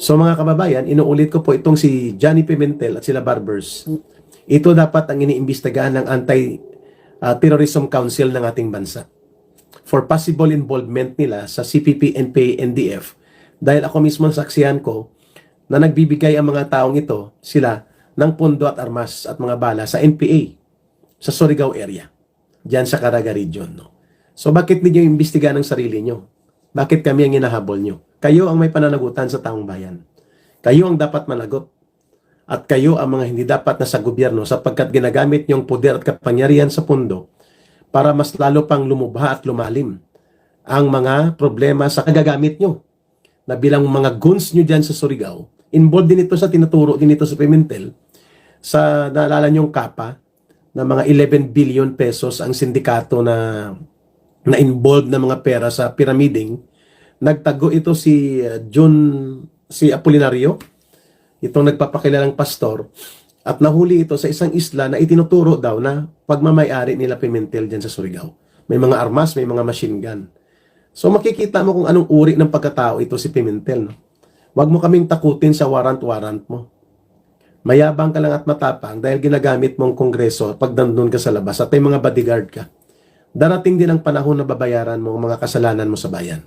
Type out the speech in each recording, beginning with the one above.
So mga kababayan, inuulit ko po itong si Johnny Pimentel at sila Barbers. Ito dapat ang iniimbestigahan ng Anti-Terrorism Council ng ating bansa for possible involvement nila sa CPP, NPA, NDF dahil ako mismo saksihan ko na nagbibigay ang mga taong ito, sila, ng pondo at armas at mga bala sa NPA sa Surigao area, diyan sa Caraga region. No? So bakit ninyo imbestigahan ang sarili nyo? Bakit kami ang hinahabol nyo? Kayo ang may pananagutan sa taong bayan. Kayo ang dapat managot. At kayo ang mga hindi dapat na sa gobyerno sapagkat ginagamit niyong poder at kapangyarihan sa pundo para mas lalo pang lumubha at lumalim ang mga problema sa kagagamit nyo na bilang mga guns nyo dyan sa Surigao. Involved din ito sa tinuturo din ito sa Pimentel sa naalala nyong kapa na mga 11 billion pesos ang sindikato na na involved na mga pera sa pyramiding nagtago ito si uh, John si Apolinario itong nagpapakilalang pastor at nahuli ito sa isang isla na itinuturo daw na pagmamayari nila Pimentel dyan sa Surigao. May mga armas, may mga machine gun. So makikita mo kung anong uri ng pagkatao ito si Pimentel. No? Huwag mo kaming takutin sa warrant-warrant mo. Mayabang ka lang at matapang dahil ginagamit mong kongreso pag nandun ka sa labas at may mga bodyguard ka. Darating din ang panahon na babayaran mo ang mga kasalanan mo sa bayan.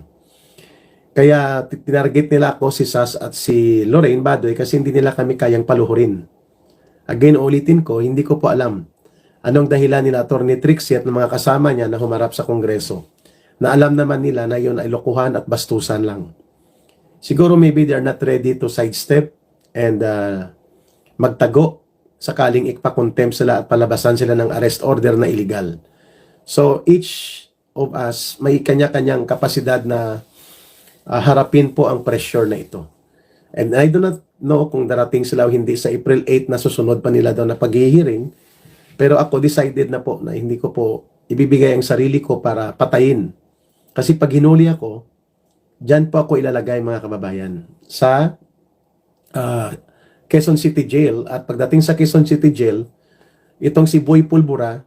Kaya tinarget nila ako si Sas at si Lorraine Badoy kasi hindi nila kami kayang paluhurin. Again, ulitin ko, hindi ko po alam anong dahilan nila Attorney Trixie at ng mga kasama niya na humarap sa Kongreso na alam naman nila na yun ay lokohan at bastusan lang. Siguro maybe they are not ready to sidestep and uh, magtago sakaling ipakontempt sila at palabasan sila ng arrest order na illegal. So each of us may kanya-kanyang kapasidad na uh, harapin po ang pressure na ito. And I do not know kung darating sila o hindi sa April 8 na susunod pa nila daw na paghihiring. Pero ako decided na po na hindi ko po ibibigay ang sarili ko para patayin. Kasi pag hinuli ako, dyan po ako ilalagay mga kababayan sa uh, Quezon City Jail. At pagdating sa Quezon City Jail, itong si Boy Pulbura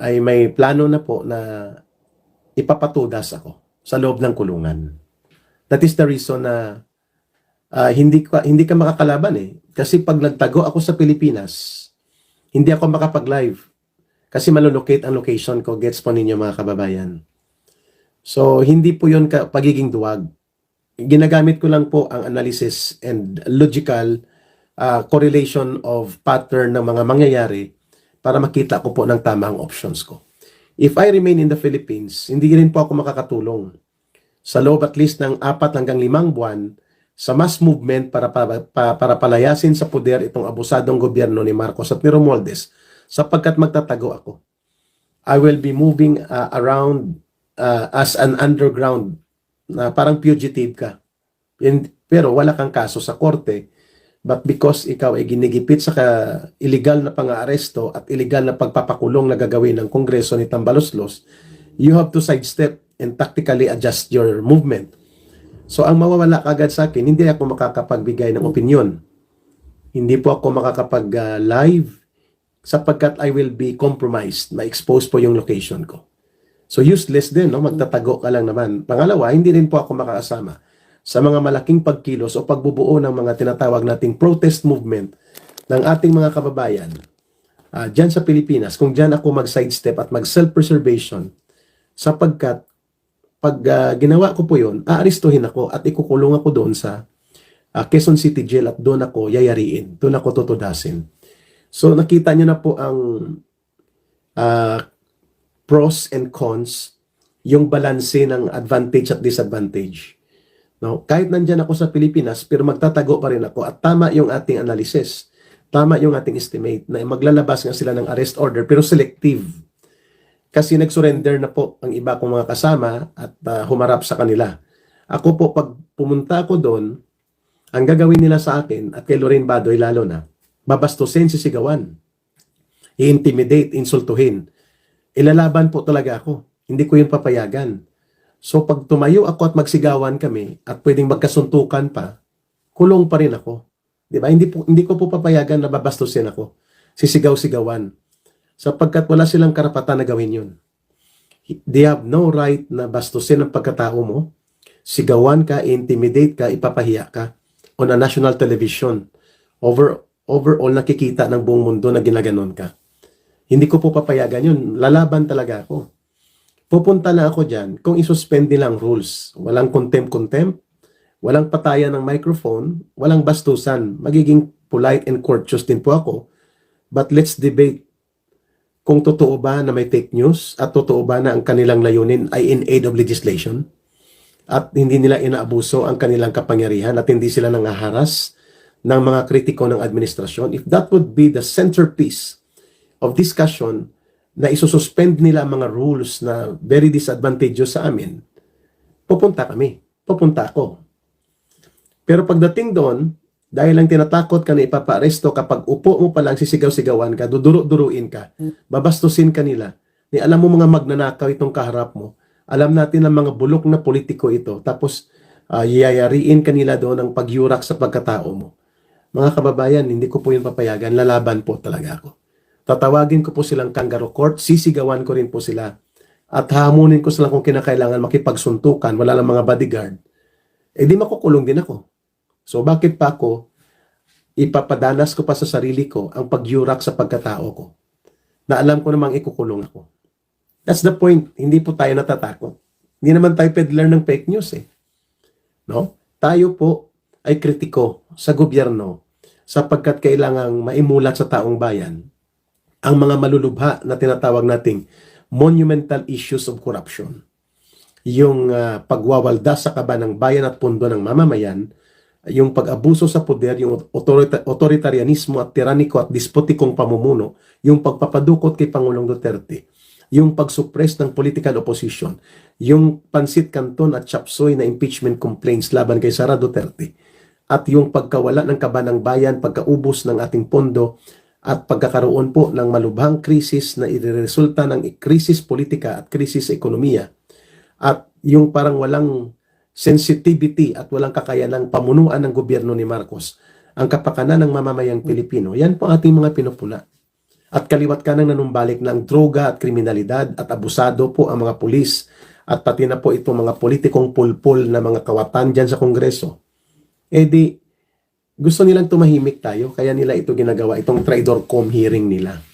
ay may plano na po na ipapatudas ako sa loob ng kulungan. That is the reason na uh, hindi ka hindi ka makakalaban eh. Kasi pag nagtago ako sa Pilipinas, hindi ako makapag-live. Kasi malolocate ang location ko. Gets po ninyo mga kababayan. So, hindi po yun ka, pagiging duwag. Ginagamit ko lang po ang analysis and logical uh, correlation of pattern ng mga mangyayari para makita ko po ng tama ang options ko. If I remain in the Philippines, hindi rin po ako makakatulong sa loob at least ng apat hanggang limang buwan sa mass movement para, para, para palayasin sa poder itong abusadong gobyerno ni Marcos at ni Romualdez sapagkat magtatago ako. I will be moving uh, around uh, as an underground na parang fugitive ka. In, pero wala kang kaso sa korte but because ikaw ay ginigipit sa illegal na pang-aaresto at illegal na pagpapakulong na gagawin ng Kongreso ni Tambaloslos, you have to sidestep and tactically adjust your movement. So ang mawawala kagad sa akin, hindi ako makakapagbigay ng opinion. Hindi po ako makakapag-live sapagkat I will be compromised. Ma-expose po yung location ko. So useless din, no? magtatago ka lang naman. Pangalawa, hindi rin po ako makakasama sa mga malaking pagkilos o pagbubuo ng mga tinatawag nating protest movement ng ating mga kababayan uh, dyan sa Pilipinas. Kung dyan ako mag-sidestep at mag-self-preservation sapagkat pag uh, ginawa ko po yun, aaristuhin ako at ikukulong ako doon sa uh, Quezon City Jail at doon ako yayariin. Doon ako tutudasin. So nakita niyo na po ang uh, pros and cons, yung balanse ng advantage at disadvantage. No? Kahit nandyan ako sa Pilipinas, pero magtatago pa rin ako at tama yung ating analysis. Tama yung ating estimate na maglalabas nga sila ng arrest order pero selective kasi nag-surrender na po ang iba kong mga kasama at uh, humarap sa kanila. Ako po, pag pumunta ako doon, ang gagawin nila sa akin at kay Lorraine Badoy lalo na, babastusin, sisigawan, i-intimidate, insultuhin. Ilalaban po talaga ako. Hindi ko yun papayagan. So pag tumayo ako at magsigawan kami at pwedeng magkasuntukan pa, kulong pa rin ako. 'Di ba? Hindi po hindi ko po papayagan na babastusin ako. Sisigaw-sigawan sapagkat wala silang karapatan na gawin yun. They have no right na bastusin ang pagkatao mo, sigawan ka, intimidate ka, ipapahiya ka, on a national television. Over, overall, nakikita ng buong mundo na ginaganon ka. Hindi ko po papayagan yun. Lalaban talaga ako. Pupunta na ako dyan kung isuspend nila ang rules. Walang contempt-contempt, walang patayan ng microphone, walang bastusan. Magiging polite and courteous din po ako. But let's debate kung totoo ba na may fake news at totoo ba na ang kanilang layunin ay in aid of legislation at hindi nila inaabuso ang kanilang kapangyarihan at hindi sila nangaharas ng mga kritiko ng administrasyon. If that would be the centerpiece of discussion na isususpend nila mga rules na very disadvantageous sa amin, pupunta kami. Pupunta ako. Pero pagdating doon, dahil lang tinatakot ka na ipapaaresto kapag upo mo pa lang sisigaw-sigawan ka, duduro-duruin ka, babastusin ka nila. Ni alam mo mga magnanakaw itong kaharap mo. Alam natin ang mga bulok na politiko ito. Tapos uh, yayariin kanila doon ang pagyurak sa pagkatao mo. Mga kababayan, hindi ko po yun papayagan. Lalaban po talaga ako. Tatawagin ko po silang kangaroo court, sisigawan ko rin po sila. At hamunin ko sila kung kinakailangan makipagsuntukan, wala lang mga bodyguard. Eh di makukulong din ako. So bakit pa ako ipapadanas ko pa sa sarili ko ang pagyurak sa pagkatao ko na alam ko namang ikukulong ako. That's the point. Hindi po tayo natatakot. Hindi naman tayo peddler ng fake news eh. No? Tayo po ay kritiko sa gobyerno sapagkat kailangang maimulat sa taong bayan ang mga malulubha na tinatawag nating monumental issues of corruption. Yung uh, pagwawalda sa kaba ng bayan at pundo ng mamamayan, yung pag-abuso sa poder, yung autoritarianismo at tiraniko at despotikong pamumuno, yung pagpapadukot kay Pangulong Duterte, yung pag-suppress ng political opposition, yung pansit kanton at chapsoy na impeachment complaints laban kay Sara Duterte, at yung pagkawala ng kaba ng bayan, pagkaubos ng ating pondo, at pagkakaroon po ng malubhang krisis na ireresulta ng krisis politika at krisis ekonomiya at yung parang walang sensitivity at walang kakayanang pamunuan ng gobyerno ni Marcos ang kapakanan ng mamamayang Pilipino, yan po ating mga pinupuna. At kaliwat ka nang nanumbalik ng droga at kriminalidad at abusado po ang mga pulis at pati na po itong mga politikong pulpul na mga kawatan dyan sa Kongreso. Eh di, gusto nilang tumahimik tayo, kaya nila ito ginagawa, itong traitor com hearing nila.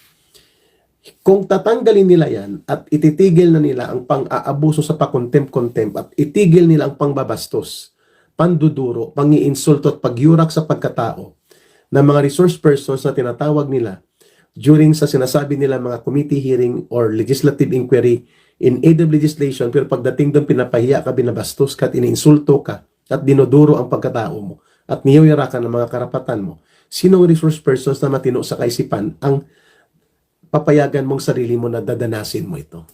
Kung tatanggalin nila yan at ititigil na nila ang pang-aabuso sa pakontempt-contempt at itigil nila ang pangbabastos, panduduro, pangiinsulto at pagyurak sa pagkatao ng mga resource persons na tinatawag nila during sa sinasabi nila mga committee hearing or legislative inquiry in aid of legislation pero pagdating doon pinapahiya ka, binabastos ka at iniinsulto ka at dinoduro ang pagkatao mo at niyuyarakan ng mga karapatan mo, sinong resource persons na matino sa kaisipan? Ang papayagan mong sarili mo na dadanasin mo ito?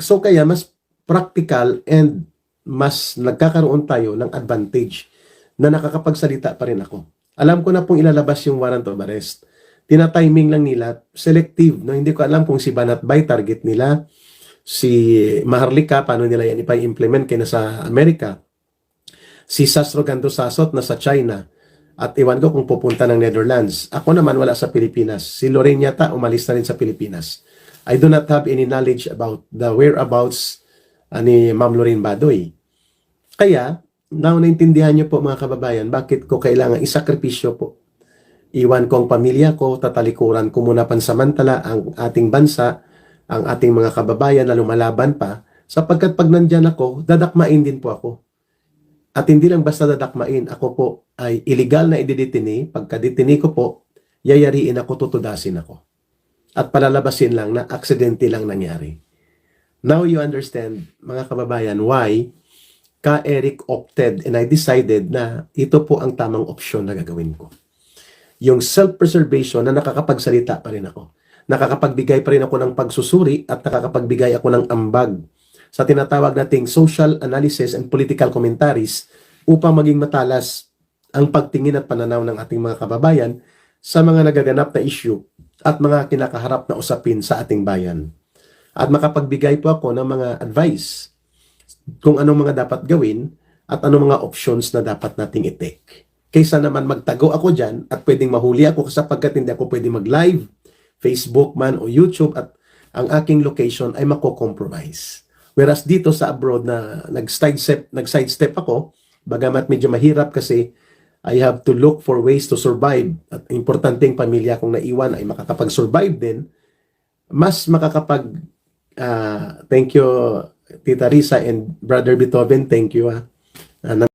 So kaya mas practical and mas nagkakaroon tayo ng advantage na nakakapagsalita pa rin ako. Alam ko na pong ilalabas yung warrant of arrest. Tina-timing lang nila, selective. No? Hindi ko alam kung si Banat Bay target nila, si Maharlika, paano nila yan ipa-implement kaya sa Amerika si Sastro Gandosasot na sa China at iwan ko kung pupunta ng Netherlands. Ako naman wala sa Pilipinas. Si Lorraine yata umalis na rin sa Pilipinas. I do not have any knowledge about the whereabouts uh, ni Ma'am Lorraine Badoy. Kaya, now naintindihan niyo po mga kababayan, bakit ko kailangan isakripisyo po. Iwan ko ang pamilya ko, tatalikuran ko muna pansamantala ang ating bansa, ang ating mga kababayan na lumalaban pa, sapagkat pag nandyan ako, dadakmain din po ako. At hindi lang basta dadakmain, ako po ay illegal na ididitini. Pagka ditini ko po, yayariin ako, tutudasin ako. At palalabasin lang na aksidente lang nangyari. Now you understand, mga kababayan, why ka Eric opted and I decided na ito po ang tamang opsyon na gagawin ko. Yung self-preservation na nakakapagsalita pa rin ako. Nakakapagbigay pa rin ako ng pagsusuri at nakakapagbigay ako ng ambag sa tinatawag nating social analysis and political commentaries upang maging matalas ang pagtingin at pananaw ng ating mga kababayan sa mga nagaganap na issue at mga kinakaharap na usapin sa ating bayan. At makapagbigay po ako ng mga advice kung anong mga dapat gawin at anong mga options na dapat nating i-take. Kaysa naman magtago ako dyan at pwedeng mahuli ako sapagkat hindi ako pwede mag-live, Facebook man o YouTube at ang aking location ay mako-compromise. Whereas dito sa abroad na nag-sidestep, nag-sidestep ako, Bagamat medyo mahirap kasi I have to look for ways to survive. At importanteng pamilya kong naiwan ay makakapag-survive din. Mas makakapag ah, thank you Tita Risa and Brother Beethoven, thank you ah. Ah,